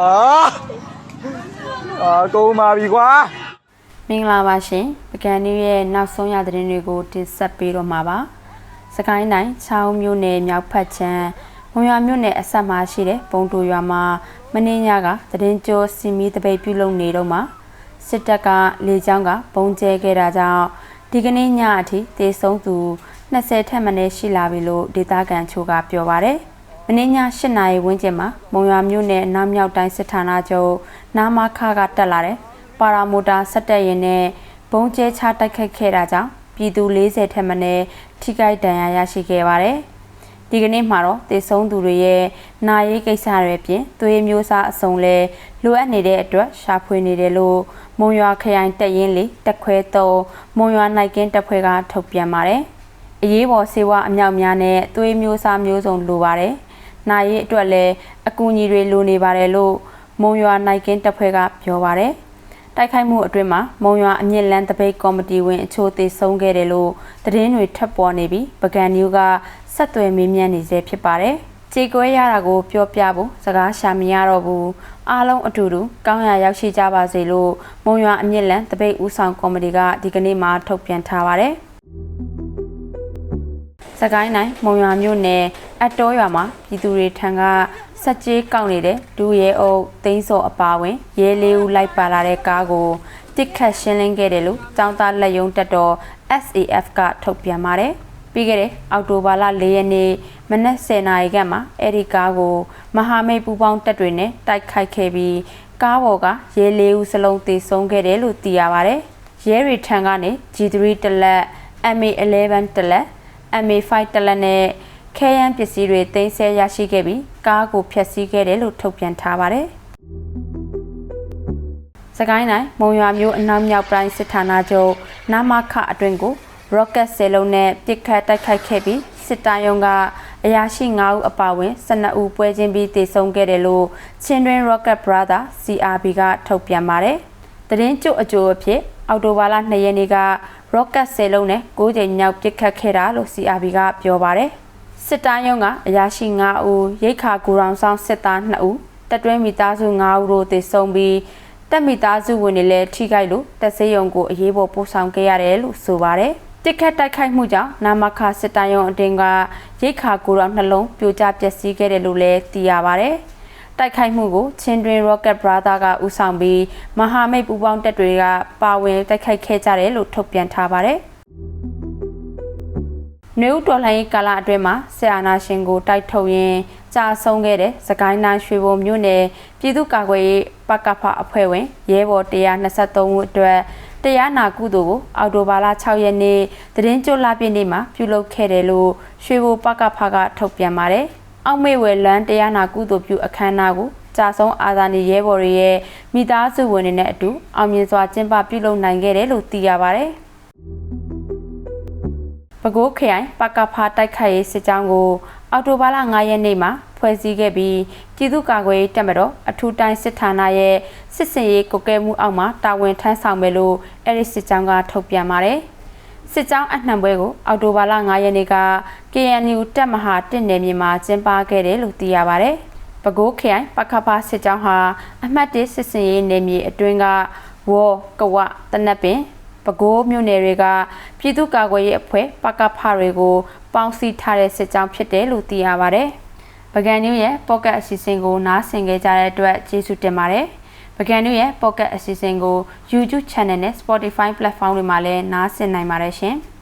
အာအာကုန်ပါပြီကွာမင်္ဂလာပါရှင်ပကံနည်းရဲ့နောက်ဆုံးရသတင်းတွေကိုတင်ဆက်ပေးတော့မှာပါစကိုင်းတိုင်းချောင်းမြို့နယ်မြောက်ဖက်ချမ်းမွန်ရွာမြို့နယ်အဆက်မှာရှိတဲ့ပုံတူရွာမှာမင်းညကသတင်းကျော်စီမီတပိတ်ပြုလုပ်နေတော့မှာစစ်တပ်ကလေကြောင်းကပုံကျဲခဲ့တာကြောင့်ဒီကနေ့ညအထိတေဆုံးသူ20ထက်မနည်းရှိလာပြီလို့ဒေသခံချို့ကပြောပါတယ် မင်းည8နာရီဝန်းကျင်မှာမုံရွာမြို့နယ်အနောက်မြောက်တိုင်းစစ်ဌာနချုပ်နာမခကတက်လာတဲ့ပါရာမိုတာဆက်တက်ရင်နဲ့ဘုံကျဲချတိုက်ခတ်ခဲ့တာကြောင့်ပြည်သူ40ထက်မနည်းထိခိုက်ဒဏ်ရာရရှိခဲ့ပါတယ်။ဒီကနေ့မှာတော့တေဆုံးသူတွေရဲ့နာရေးကိစ္စတွေပြင်သွေးမျိုးစားအစုံလဲလိုအပ်နေတဲ့အတွက်ရှာဖွေနေတယ်လို့မုံရွာခရိုင်တက်ရင်လေးတက်ခွဲတော့မုံရွာနိုင်ကင်းတက်ခွဲကထုတ်ပြန်ပါတယ်။အရေးပေါ်စေဝါအမြောက်များနဲ့သွေးမျိုးစားမျိုးစုံလိုပါတယ်။ နာရေးအတွက်လည်းအကူအညီတွေလိုနေပါတယ်လို့မုံရွာနိုင်ကင်းတက်ဖွဲ့ကပြောပါတယ်။တိုက်ခိုက်မှုအတွင်းမှာမုံရွာအမြင့်လန်းတပိတ်ကော်မတီဝင်အချို့သေဆုံးခဲ့တယ်လို့သတင်းတွေထပ်ပေါ်နေပြီးပကံနျူးကဆက်သွယ်မေးမြန်းနေစေဖြစ်ပါတယ်။ကြေကွဲရတာကိုပြောပြဖို့စကားရှာမရတော့ဘူး။အားလုံးအတူတူကောင်းရာရောက်ရှိကြပါစေလို့မုံရွာအမြင့်လန်းတပိတ်ဦးဆောင်ကော်မတီကဒီကနေ့မှထုတ်ပြန်ထားပါတယ်။ စကိုင်းတိုင်းမုံရွာမြို့နယ်အတောရွာမှာပြည်သူတွေထံကစက်ကြေးကောက်နေတဲ့ဒူရဲအုပ်သိန်းစောအပါဝင်ရဲလေးဦးလိုက်ပါလာတဲ့ကားကိုတစ်ခတ်ရှင်းလင်းခဲ့တယ်လို့ចောင်းသားလက်ယုံတက်တော် SAF ကထုတ်ပြန်ပါတယ်။ပြီးခဲ့တဲ့အောက်တိုဘာလ၄ရက်နေ့မနက်10:00နာရီခန့်မှာအဲ့ဒီကားကိုမဟာမိတ်ပူပေါင်းတပ်တွေနဲ့တိုက်ခိုက်ခဲ့ပြီးကားပေါ်ကရဲလေးဦးစလုံးသေဆုံးခဲ့တယ်လို့သိရပါတယ်။ရဲတွေထံကနေ G3 တလက် MA11 တလက် MA5 တလက်နဲ့ခဲယမ်းပစ္စည်းတွေတင်ဆက်ရရှိခဲ့ပြီးကားကိုဖျက်ဆီးခဲ့တယ်လို့ထုတ်ပြန်ထားပါတယ်။စကိုင်းတိုင်းမုံရွာမြို့အနောက်မြောက်ပိုင်းစစ်ဌာနချုပ်နာမခအတွင်ကို rocket ဆယ်လုံးနဲ့ပစ်ခတ်တိုက်ခိုက်ခဲ့ပြီးစစ်တိုင်းရုံးကအရာရှိ9ဦးအပါအဝင်12ဦးပွဲချင်းပြီးတေဆုံးခဲ့တယ်လို့ချင်းတွင် Rocket Brother CRB ကထုတ်ပြန်ပါတယ်။တရင်ကျုပ်အကျိုးအဖြစ် အော်တိုဘာလ2ရက်နေ့က rocket ဆယ်လုံးနဲ့9ကြိမ်မြောက်ပစ်ခတ်ခဲ့တာလို့ CRB ကပြောပါတယ်။စစ်တိုင်းရုံးကအရာရှိ9ဦးရိတ်ခါကူရောင်ဆောင်စစ်သား2ဦးတက်တွဲမိသားစု9ဦးတို့သေဆုံးပြီးတက်မိသားစုဝင်တွေလည်းထိခိုက်လို့တက်စေးရုံကိုအရေးပေါ်ပို့ဆောင်ခဲ့ရတယ်လို့ဆိုပါတယ်။တစ်ခတ်တိုက်ခိုက်မှုကြောင့်နာမခစစ်တိုင်းရုံးအတင်းကရိတ်ခါကူရောင်နှလုံးပြိုကျပျက်စီးခဲ့တယ်လို့လည်းသိရပါတယ်။ တိုက်ခိုက်မှုကိုချင်းတွင် Rocket Brother ကဦးဆောင်ပြီးမဟာမိတ်ပူးပေါင်းတပ်တွေကပါဝင်တိုက်ခိုက်ခဲ့ကြတယ်လို့ထုတ်ပြန်ထားပါတယ်။နယူးတော်လိုင်းကာလအတွင်းမှာဆရာနာရှင်ကိုတိုက်ထုတ်ရင်းကြာဆုံးခဲ့တဲ့စကိုင်းတိုင်းရွှေဘုံမြို့နယ်ပြည်သူ့ကာကွယ်ရေးပကဖအဖွဲ့ဝင်ရဲဘော်123ဦးအတွက်တရားနာကုသိုလ်ကိုအော်တိုဘာလ6ရက်နေ့သတင်းကြိုလာပြည့်နေ့မှာပြုလုပ်ခဲ့တယ်လို့ရွှေဘိုပကဖကထုတ်ပြန်ပါတယ်။ အောက်မေ့ဝယ်လန်းတရားနာကုသိုလ်ပြုအခမ်းအနားကိုကြာဆုံးအာဇာနည်ရဲဘော်တွေရဲ့မိသားစုဝင်တွေနဲ့အတူအောင်မြင်စွာကျင်းပပြုလုပ်နိုင်ခဲ့တယ်လို့သိရပါတယ်။ပဲခူးခရိုင်ပကဖာတိုက်ခိုက်ရေးစစ်ကြောင်းကို အော်တိုဘာလ9ရက်နေ့မှာဖွဲ့စည်းခဲ့ပြီးပြည်သူ့ကာကွယ်ရေးတပ်မတော်အထူးတိုင်းစစ်ဌာနရဲ့စစ်စင်ရေးကုကဲမှုအောက်မှာတာဝန်ထမ်းဆောင်မယ်လို့အဲ့ဒီစစ်ကြောင်းကထုတ်ပြန်ပါတယ်။ စစ်ကြောင်းအနှံပွဲကိုအော်တိုဘာလ9ရက်နေ့က KNU တပ်မဟာတစ်နယ်မြေမှာကျင်းပခဲ့တယ်လို့သိရပါတယ်။ပဲခူးခရိုင်ပကဖာစစ်ကြောင်းဟာအမှတ်၁စစ်စင်ရေးနယ်မြေအတွင်းကဝေါ်ကဝတနက်ပင်ပဲခူးမြို့နယ်တွေကပြည်သူ့ကာကွယ်ရေးအဖွဲ့ပကဖတွေကိုပေါင်းစည်းထားတဲ့စစ်ကြောင်းဖြစ်တယ်လို့သိရပါတယ်။ပကံနျူးရဲ့ pocket အစီအစဉ်ကိုနားဆင်ကြတဲ့အတွက်ကျေးဇူးတင်ပါတယ်။ ပကံနျူးရဲ့ pocket အစီအစဉ်ကို YouTube channel နဲ့ Spotify platform တွေမှာလည်းနားဆင်နိုင်ပါတယ်ရှင်။